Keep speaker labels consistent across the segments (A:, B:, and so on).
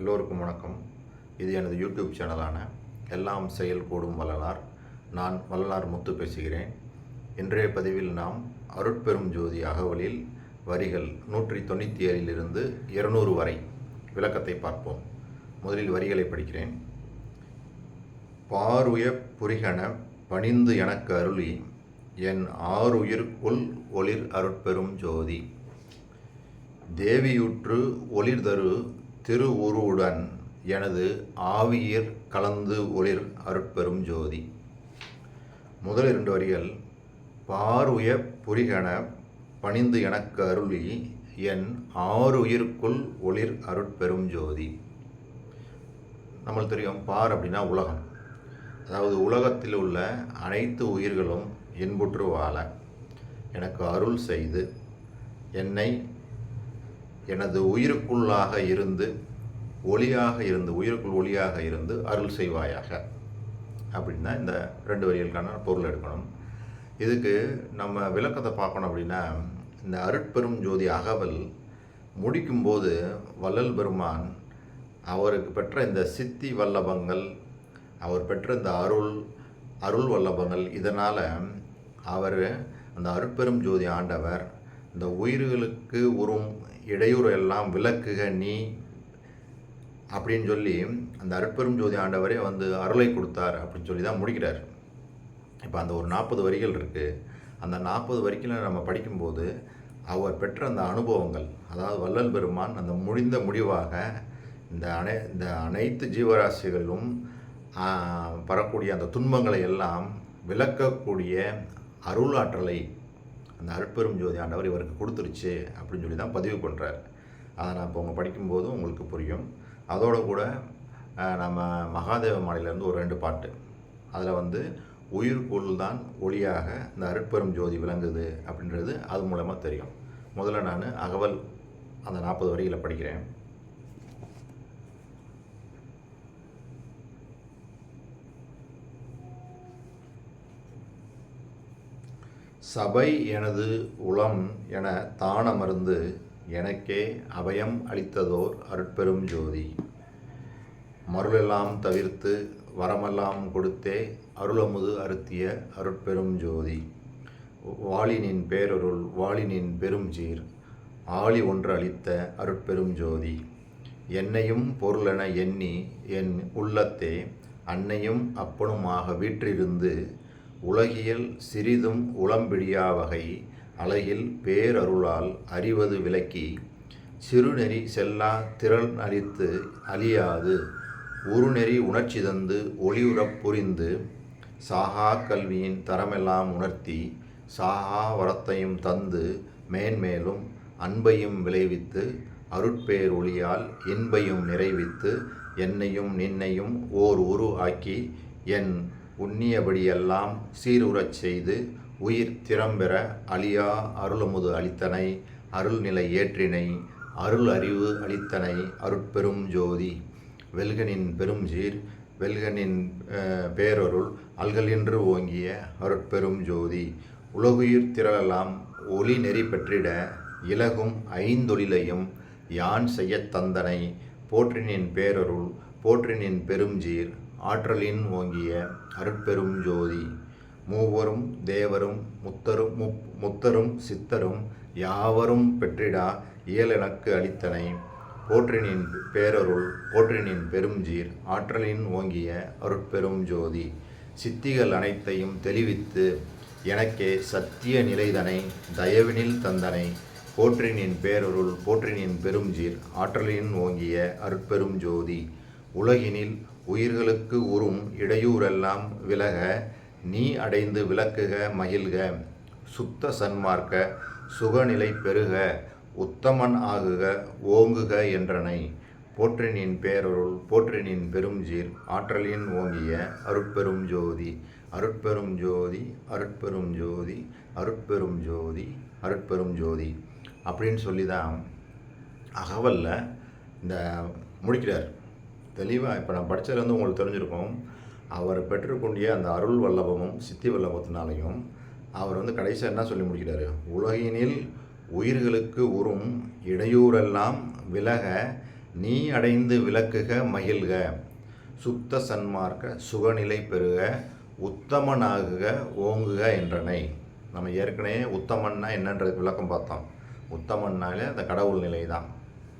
A: எல்லோருக்கும் வணக்கம். இது எனது யூடியூப் சேனலான எல்லாம் செயல் கூடும் வள்ளலார். நான் வள்ளலார் முத்து பேசுகிறேன். இன்றைய பதிவில் நாம் அருட்பெரும் ஜோதி அகவலில் வரிகள் நூற்றி தொண்ணூற்றி ஏழிலிருந்து இருநூறு வரை விளக்கத்தை பார்ப்போம். முதலில் வரிகளை படிக்கிறேன். பாருய புரிகன பணிந்து எனக்கு அருளி என் ஆறுயிர் உள் ஒளிர் அருட்பெரும் ஜோதி. தேவியுற்று ஒளிர்தரு திருவுருவுடன் எனது ஆவியர் கலந்து ஒளிர் அருட்பெரும் ஜோதி. முதல் இரண்டு வரிகள் பாருய புரிகன பணிந்து எனக்கு அருளி என் ஆறுயிருக்குள் ஒளிர் அருட்பெரும் ஜோதி. நம்மளுக்கு தெரியும் பார் அப்படின்னா உலகம். அதாவது உலகத்தில் உள்ள அனைத்து உயிர்களும் இன்புற்று வாழ எனக்கு அருள் செய்து என்னை எனது உயிருக்குள்ளாக இருந்து ஒளியாக இருந்து உயிருக்குள் ஒளியாக இருந்து அருள் செய்வாயாக. அப்படின்னா இந்த ரெண்டு வரிகளுக்கான பொருள் எடுக்கணும். இதுக்கு நம்ம விளக்கத்தை பார்க்கணும் அப்படின்னா இந்த அருட்பெரும் ஜோதி அகவல் முடிக்கும்போது வள்ளல் பெருமான் அவருக்கு பெற்ற இந்த சித்தி வல்லபங்கள் அவர் பெற்ற இந்த அருள் அருள் வல்லபங்கள் இதனால் அவர் அந்த அருட்பெரும் ஜோதி ஆண்டவர் இந்த உயிர்களுக்கு உறும் இடையூறு எல்லாம் விளக்குக நீ. அப்படின்னு சொல்லி அந்த அருட்பெரும் ஜோதி ஆண்டவரே வந்து அருளை கொடுத்தார் அப்படின்னு சொல்லி தான் முடிக்கிறார். இப்போ அந்த ஒரு நாற்பது வரிகள் இருக்குது அந்த நாற்பது வரிகளில் நம்ம படிக்கும்போது அவர் பெற்ற அந்த அனுபவங்கள் அதாவது வள்ளல் பெருமான் அந்த முடிந்த முடிவாக இந்த அனை இந்த அனைத்து ஜீவராசிகளும் வரக்கூடிய அந்த துன்பங்களை எல்லாம் விளக்கக்கூடிய அருளாற்றலை அந்த அருட்பெரும் ஜோதி ஆண்டவர் இவருக்கு கொடுத்துருச்சு அப்படின்னு சொல்லி தான் பதிவு பண்ணுறார் அதை நான் இப்போ உங்கள் படிக்கும்போது உங்களுக்கு புரியும். அதோடு கூட நம்ம மகாதேவ மாலையிலேருந்து ஒரு ரெண்டு பாட்டு. அதில் வந்து உயிர்க்குள் தான் ஒளியாக இந்த அருட்பெரும் ஜோதி விளங்குது அப்படின்றது அது மூலமாக தெரியும். முதல்ல நான் அகவல் அந்த நாற்பது வரிகளை படிக்கிறேன். சபை எனது உளம் என தானமர்ந்து எனக்கே அபயம் அளித்ததோர் அருட்பெரும் ஜோதி. மருளெல்லாம் தவிர்த்து வரமெல்லாம் கொடுத்தே அருளமுது அறுத்திய அருட்பெரும் ஜோதி. வாளினின் பேரருள் வாளினின் பெரும் சீர் ஆளி ஒன்று அளித்த அருட்பெரும் ஜோதி. என்னையும் பொருளென எண்ணி என் உள்ளத்தே அன்னையும் அப்பனுமாக வீற்றிருந்து உலகியல் சிறிதும் உளம்பிடியா வகை அழகில் பேரருளால் அறிவது விளக்கி சிறுநெறி செல்லா திறன் அளித்து அழியாது. உருநெறி உணர்ச்சி தந்து ஒளியுறப் புரிந்து சாகா கல்வியின் தரமெல்லாம் உணர்த்தி சாகா வரத்தையும் தந்து மேன்மேலும் அன்பையும் விளைவித்து அருட்பேர் ஒளியால் இன்பையும் நிறைவித்து என்னையும் நின்னையும் ஓர் உரு ஆக்கி என் உண்ணியபடியெல்லாம் சீருறச் செய்து உயிர் திறம்பெற அழியா அருளமுது அளித்தனை அருள்நிலை ஏற்றினை அருள் அறிவு அளித்தனை அருட்பெரும் ஜோதி. வெல்கனின் பெரும் சீர் வெல்கனின் பேரருள் அல்கலின்று ஓங்கிய அருட்பெரும் ஜோதி. உலகுயிர் திரளலாம் ஒளி நெறி பெற்றிட இலகும் ஐந்தொழிலையும் யான் செய்யத் தந்தனை. போற்றினின் பேரருள் போற்றினின் பெருஞ்சீர் ஆற்றலின் ஓங்கிய அருட்பெரும் ஜோதி மூவரும் தேவரும் முத்தரும் முப் முத்தரும் சித்தரும் யாவரும் பெற்றிடா இயலெனக்கு அளித்தனை. போற்றினின் பேரருள் போற்றினின் பெருஞ்சீர் ஆற்றலின் ஓங்கிய அருட்பெரும் ஜோதி சித்திகள் அனைத்தையும் தெளிவித்து எனக்கே சத்திய நிலைதனை தயவினில் தந்தனை. போற்றினின் பேரருள் போற்றினின் பெருஞ்சீர் ஆற்றலின் ஓங்கிய அருட்பெரும் ஜோதி உலகினில் உயிர்களுக்கு உறும் இடையூறெல்லாம் விலக நீ அடைந்து விளக்குக மகிழ்க. சுத்த சன்மார்க்க சுகநிலை பெருக உத்தமன் ஆகுக ஓங்குக என்றனை. போற்றினின் பேரொருள் போற்றினின் பெருஞ்சீர் ஆற்றலின் ஓங்கிய அருட்பெரும் ஜோதி. அருட்பெரும் ஜோதி அருட்பெரும் ஜோதி அருட்பெரும் ஜோதி அருட்பெரும் ஜோதி. அப்படின்னு சொல்லி தான் அகவலில் இந்த முடிக்கிறார். தெளிவாக இப்போ நான் படித்ததுலேருந்து உங்களுக்கு தெரிஞ்சிருக்கும். அவர் பெற்றுக்கொண்டிய அந்த அருள் வல்லபமும் சித்தி வல்லபத்தினாலையும் அவர் வந்து கடைசியாக என்ன சொல்லி முடிக்கிறாரு? உலகினில் உயிர்களுக்கு உறும் இடையூறெல்லாம் விலக நீ அடைந்து விளக்குக மகிழ்க. சுத்த சன்மார்க்க சுகநிலை பெறுக உத்தமனாகுக ஓங்குக என்றனை. நம்ம ஏற்கனவே உத்தமன்னா என்னன்றது விளக்கம் பார்த்தோம். உத்தமன்னாலே அந்த கடவுள் நிலை தான்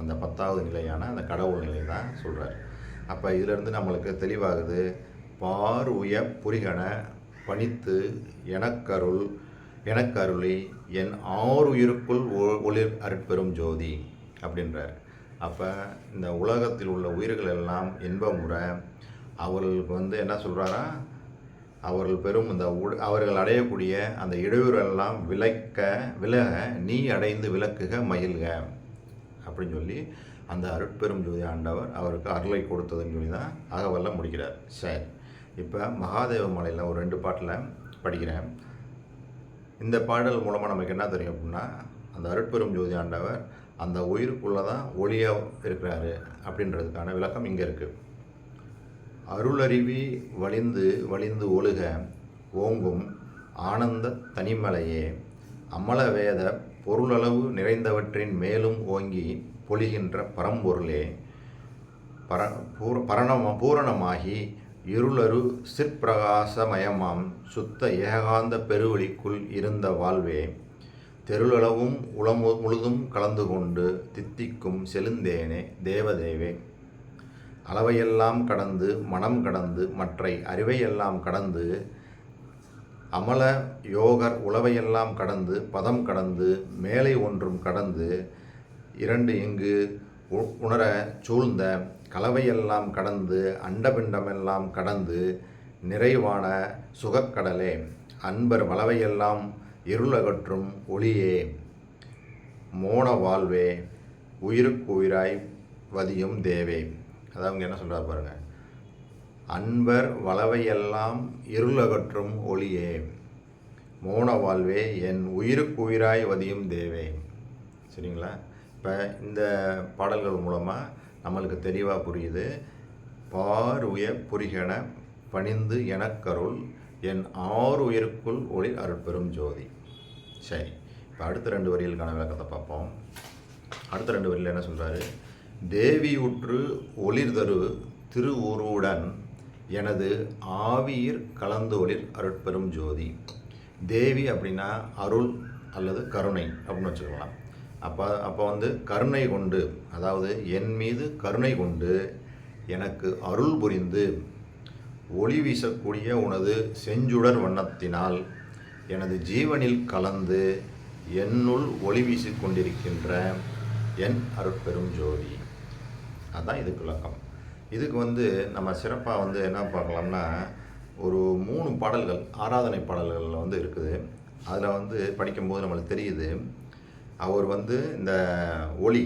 A: அந்த பத்தாவது நிலையான அந்த கடவுள் நிலை தான் சொல்கிறார் அப்போ இதிலிருந்து நம்மளுக்கு தெளிவாகுது. பார்வைய உய புரிகன பணித்து எனக்கருள் எனக்கருளி என் ஆறு உயிருக்குள் ஒளிர் அருட்பெரும் ஜோதி அப்படின்றார். அப்போ இந்த உலகத்தில் உள்ள உயிர்கள் எல்லாம் இன்பமுற அவர்களுக்கு வந்து என்ன சொல்கிறாரா அவர்கள் பெறும் இந்த உட- அவர்கள் அடையக்கூடிய அந்த இடையூறெல்லாம் விலக்க விலக நீ அடைந்து விளக்குக மகிழ்க அப்படின்னு சொல்லி அந்த அருட்பெரும் ஜோதி ஆண்டவர் அவருக்கு அருளை கொடுத்ததுன்னு சொல்லி தான் அகவல்ல முடிக்கிறார். சரி. இப்போ மகாதேவ மலையில் ஒரு ரெண்டு பாட்டில் படிக்கிறேன். இந்த பாடல் மூலமாக நமக்கு என்ன தெரியும் அப்படின்னா அந்த அருட்பெரும் ஜோதி ஆண்டவர் அந்த உயிருக்குள்ளே தான் ஒளியாக இருக்கிறாரு அப்படின்றதுக்கான விளக்கம் இங்கே இருக்குது அருளருவி வழிந்து வழிந்து ஒழுக ஓங்கும் ஆனந்த தனிமலையே அமலவேத பொருளளவு நிறைந்தவற்றின் மேலும் ஓங்கி பொழிகின்ற பரம்பொருளே பர பூர பரணம பூரணமாகி இருளரு சிற்பிரகாசமயமாம் சுத்த ஏகாந்த பெருவெளிக்குள் இருந்த வாழ்வே. தெருளளவும் உளமு முழுதும் கலந்து கொண்டு தித்திக்கும் செழுந்தேனே தேவதேவே. அளவையெல்லாம் கடந்து மனம் கடந்து மற்றை அறிவையெல்லாம் கடந்து அமல யோகர் உளவையெல்லாம் கடந்து பதம் கடந்து மேலை ஒன்றும் கடந்து இரண்டு இங்கு உ- உணர சூழ்ந்த கலவையெல்லாம் கடந்து அண்டபிண்டமெல்லாம் கடந்து நிறைவான சுகக்கடலே அன்பர் வளவையெல்லாம் இருளகற்றும் ஒளியே மோன வாழ்வே உயிருக்கு உயிராய் வதியும் தேவே. அதாவது அவங்க என்ன சொல்கிறார் பாருங்கள் அன்பர் வளவையெல்லாம் இருளகற்றும் ஒளியே. மௌன வாழ்வே என் உயிருக்கு உயிராய் வதியும் தேவே. சரிங்களா? இப்போ இந்த பாடல்கள் மூலமாக நம்மளுக்கு தெளிவாக புரியுது. பாருய உய புரிகன பணிந்து எனக்கருள் என் ஆறு உயிருக்குள் ஒளி அருட்பெரும் ஜோதி. சரி இப்போ அடுத்த ரெண்டு வரிகளுக்கான விளக்கத்தை பார்ப்போம். அடுத்த ரெண்டு வரியில் என்ன சொல்கிறாரு தேவியுற்று ஒளிர்தரு திருவுருவுடன் எனது ஆவியிர் கலந்து ஒளிர் அருட்பெரும் ஜோதி. தேவி அப்படின்னா அருள் அல்லது கருணை அப்படின்னு வச்சுக்கலாம் அப்போ அப்போ வந்து கருணை கொண்டு அதாவது என் மீது கருணை கொண்டு எனக்கு அருள் புரிந்து ஒளி வீசக்கூடிய உனது செஞ்சுடர் வண்ணத்தினால் எனது ஜீவனில் கலந்து என்னுள் ஒளி வீசிக் கொண்டிருக்கின்ற என் அருட்பெரும் ஜோதி. அதான் இதுக்கு விளக்கம். இதுக்கு வந்து நம்ம சிறப்பாக வந்து என்ன பார்க்கலாம்னா ஒரு மூணு பாடல்கள் ஆராதனை பாடல்களில் வந்து இருக்குது. அதில் வந்து படிக்கும்போது நம்மளுக்கு தெரியுது அவர் வந்து இந்த ஒளி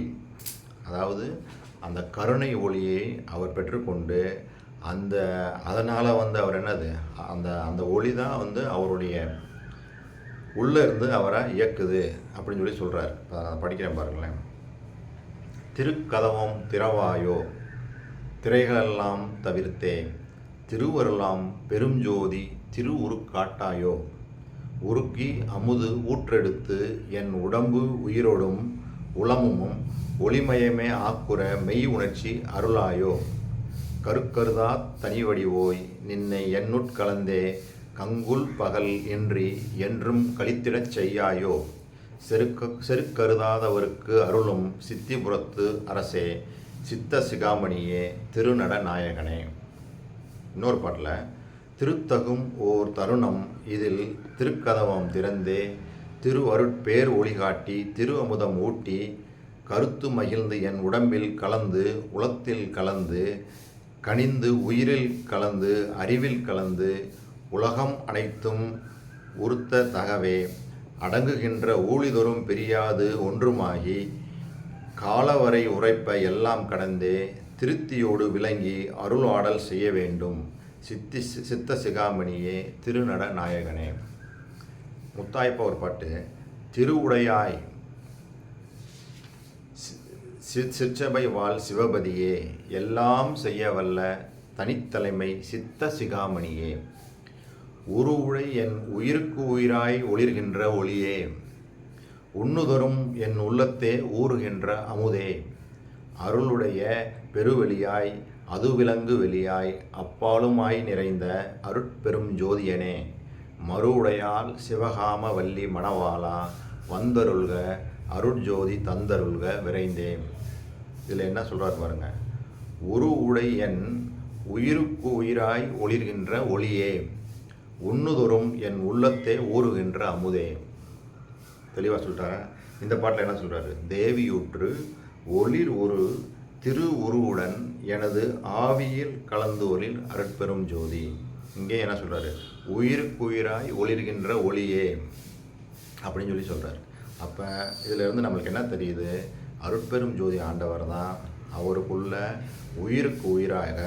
A: அதாவது அந்த கருணை ஒளியை அவர் பெற்றுக்கொண்டு அந்த அதனால் வந்து அவர் என்னது அந்த அந்த ஒளி தான் வந்து அவருடைய உள்ளே இருந்து அவரை இயக்குது அப்படின்னு சொல்லி சொல்கிறார் படிக்கிறேன் பாருங்களேன். திருக்கதவம் திறவாயோ திரைகளெல்லாம் தவிர்த்தே திருவருளாம் பெருஞ்சோதி திரு உருக்காட்டாயோ உருக்கி அமுது ஊற்றெடுத்து என் உடம்பு உயிரோடும் உளமும் ஒளிமயமே ஆக்குற மெய் உணர்ச்சி அருளாயோ? கருக்கருதா தனி வடிவோய் நின்னை என்னுட்கலந்தே கங்குல் பகல் இன்றி என்றும் கழித்திடச் செய்யாயோ? செருக்க செருக்கருதாதவருக்கு அருளும் சித்திபுரத்து அரசே சித்த சிகாமணியே திருநட நாயகனே இன்னொரு பாட்டில் திருத்தகும் ஓர் தருணம் இதில் திருக்கதவம் திறந்தே திரு அருட்பேர் ஒளிகாட்டி திரு அமுதம் ஊட்டி கருத்து மகிழ்ந்து என் உடம்பில் கலந்து உளத்தில் கலந்து கனிந்து உயிரில் கலந்து அறிவில் கலந்து உலகம் அனைத்தும் உறுத்த தகவே அடங்குகின்ற ஊழிதொரும் பிரியாது ஒன்றுமாகி காலவரை உரைப்ப எல்லாம் கடந்தே திருத்தியோடு விளங்கி அருளாடல் செய்ய வேண்டும். சித்தி சித்த சிகாமணியே திருநட நாயகனே. முத்தாய்ப்ப ஒரு பாட்டு. திருவுடையாய் சி- சிற்றபை வாழ் சிவபதியே எல்லாம் செய்ய வல்ல தனித்தலைமை சித்த சிகாமணியே. உருவுடை என் உயிருக்கு உயிராய் ஒளிர்கின்ற ஒளியே. உண்ணுதரும் என் உள்ளத்தே ஊறுகின்ற அமுதே. அருளுடைய பெருவெளியாய் அதுவிலங்கு வெளியாய் அப்பாலுமாய் நிறைந்த அருட்பெரும் ஜோதியனே. மறுவுடையால் சிவகாம வள்ளி மணவாளா வந்தருள்க அருட்ஜோதி தந்தருள்க விரைந்தேன். இதில் என்ன சொல்கிறார் பாருங்க உரு உடை என் உயிருக்கு உயிராய் ஒளிர்கின்ற ஒளியே. உண்ணுதொரும் என் உள்ளத்தே ஊறுகின்ற அமுதே. தெளிவாக சொல்கிறாரு இந்த பாட்டில் என்ன சொல்கிறாரு தேவியுற்று ஒளிர் ஒரு திரு உருவுடன் எனது ஆவியில் கலந்து ஒளிர் அருட்பெரும் ஜோதி. இங்கே என்ன சொல்கிறாரு உயிருக்கு உயிராய் ஒளிர்கின்ற ஒளியே அப்படின்னு சொல்லி சொல்கிறார் அப்போ இதிலிருந்து நம்மளுக்கு என்ன தெரியுது? அருட்பெரும் ஜோதி ஆண்டவர் தான் அவருக்குள்ள உயிருக்கு உயிராக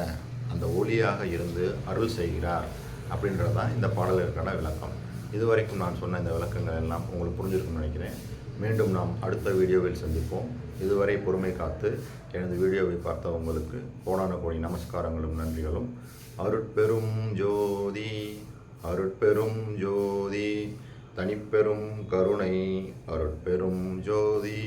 A: அந்த ஒளியாக இருந்து அருள் செய்கிறார் அப்படின்றது தான் இந்த பாடலுக்கான விளக்கம். இதுவரைக்கும் நான் சொன்ன இந்த விளக்கங்கள் எல்லாம் உங்களுக்கு புரிஞ்சிருக்கும்னு நினைக்கிறேன். மீண்டும் நாம் அடுத்த வீடியோவில் சந்திப்போம். இதுவரை பொறுமை காத்து எனது வீடியோவை பார்த்த உங்களுக்கு கோடான கோடி நமஸ்காரங்களும் நன்றிகளும். அருட்பெரும் ஜோதி அருட்பெரும் ஜோதி தனிப்பெரும் கருணை அருட்பெரும் ஜோதி.